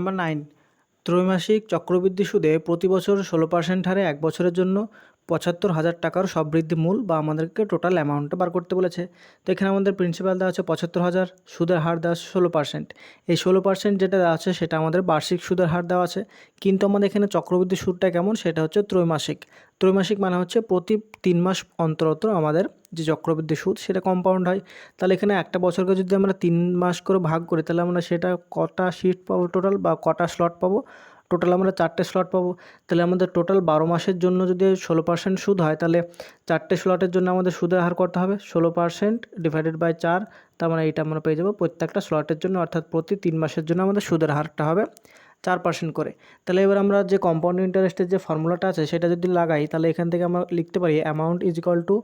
Number nine ত্রৈমাসিক চক্রবৃদ্ধি সুদে প্রতি বছর ষোলো পার্সেন্ট হারে এক বছরের জন্য পঁচাত্তর হাজার টাকার সববৃদ্ধি মূল বা আমাদেরকে টোটাল অ্যামাউন্টটা বার করতে বলেছে। তো এখানে আমাদের প্রিন্সিপাল দেওয়া আছে পঁচাত্তর হাজার, সুদের হার দেওয়া আছে ষোলো পার্সেন্ট এই ষোলো পার্সেন্ট যেটা দেওয়া আছে সেটা আমাদের বার্ষিক সুদের হার দেওয়া আছে। কিন্তু আমাদের এখানে চক্রবৃদ্ধি সুদটা কেমন? সেটা হচ্ছে ত্রৈমাসিক। ত্রৈমাসিক মানে হচ্ছে প্রতি তিন মাস অন্তর অন্তর আমাদের যে চক্রবৃদ্ধি সুদ, সেটা কম্পাউন্ড হয়। তাহলে এখানে একটা বছরকে যদি আমরা তিন মাস করে ভাগ করি, তাহলে আমরা সেটা কটা শিট পাবো টোটাল বা কটা স্লট পাবো? টোটাল আমরা চারটে স্লট পাবো। তাহলে আমাদের টোটাল বারো মাসের জন্য যদি ষোলো পার্সেন্ট সুদ হয়, তাহলে চারটে স্লটের জন্য আমাদের সুদের হার করতে হবে? ষোলো পার্সেন্ট ডিভাইডেড বাই চার, তার মানে এইটা আমরা পেয়ে যাব প্রত্যেকটা স্লটের জন্য, অর্থাৎ প্রতি তিন মাসের জন্য আমাদের সুদের হারটা হবে চার পার্সেন্ট করে। তাহলে এবার আমরা যে কম্পাউন্ড ইন্টারেস্টের যে ফর্মুলাটা আছে, সেটা যদি লাগাই, তাহলে এখান থেকে আমরা লিখতে পারি amount is equal to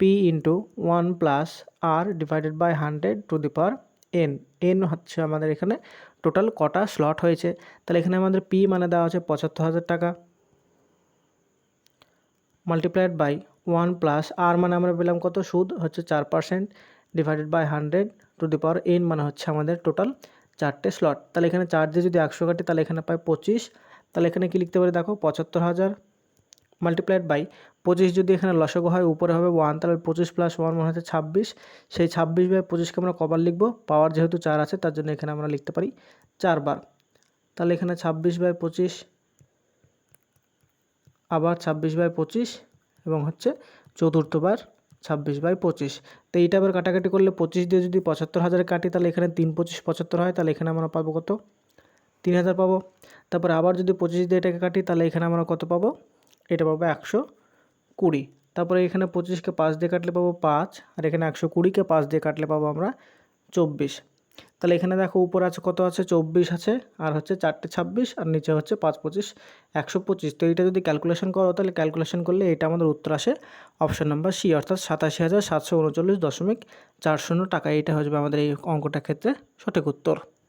P into one plus R divided by hundred to the power N N হচ্ছে আমাদের এখানে টোটাল কটা স্লট হয়েছে। তাহলে এখানে আমাদের পি মানে দেওয়া আছে পঁচাত্তর হাজার টাকা। Multiplied by one plus R মানে আমরা পেলাম কত? সুদ হচ্ছে চার percent divided by hundred to the power N মানে হচ্ছে আমাদের টোটাল চারটে স্লট তাহলে এখানে চার দিয়ে যদি একশো কাটি, তাহলে এখানে পাই পঁচিশ। তাহলে এখানে কি লিখতে পারি? দেখো, পঁচাত্তর হাজার। মাল্টিপ্লাইড বাই পঁচিশ যদি এখানে লসগো হয়, উপরে হবে ওয়ান তাহলে পঁচিশ প্লাস ওয়ান মানে হচ্ছে ছাব্বিশ। সেই ছাব্বিশ বাই পঁচিশকে আমরা কবার লিখব পাওয়ার যেহেতু চার আছে, তার জন্য এখানে আমরা লিখতে পারি চারবার। তাহলে এখানে ছাব্বিশ বাই পঁচিশ, আবার ছাব্বিশ বাই পঁচিশ, এবং হচ্ছে চতুর্থবার ছাব্বিশ বাই পঁচিশ। তো এইটা আবার কাটাকাটি করলে পঁচিশ দিয়ে যদি পঁচাত্তর হাজারে কাটি, তাহলে এখানে তিন পঁচিশ পঁচাত্তর হয়, তাহলে এখানে আমরা পাবো কত? তিন হাজার পাবো। তারপরে আবার যদি পঁচিশ দিয়ে এটাকে কাটি, তাহলে এখানে আমরা কত পাবো? এটা পাবো একশো কুড়ি। তারপরে এখানে পঁচিশকে পাঁচ দিয়ে কাটলে পাবো পাঁচ, আর এখানে একশো কুড়িকে পাঁচ দিয়ে কাটলে পাবো আমরা চব্বিশ। তাহলে এখানে দেখো উপর আছে কত আছে? চব্বিশ আছে, আর হচ্ছে চারটে ছাব্বিশ, আর নিচে হচ্ছে পাঁচ পঁচিশ, একশো পঁচিশ। তো এইটা যদি ক্যালকুলেশন করো, তাহলে ক্যালকুলেশন করলে এটা আমাদের উত্তর আসে অপশন নাম্বার সি অর্থাৎ সাতাশি হাজার সাতশো উনচল্লিশ দশমিক চার শূন্য টাকা। এইটা হয়ে যাবে আমাদের এই অঙ্কটার ক্ষেত্রে সঠিক উত্তর।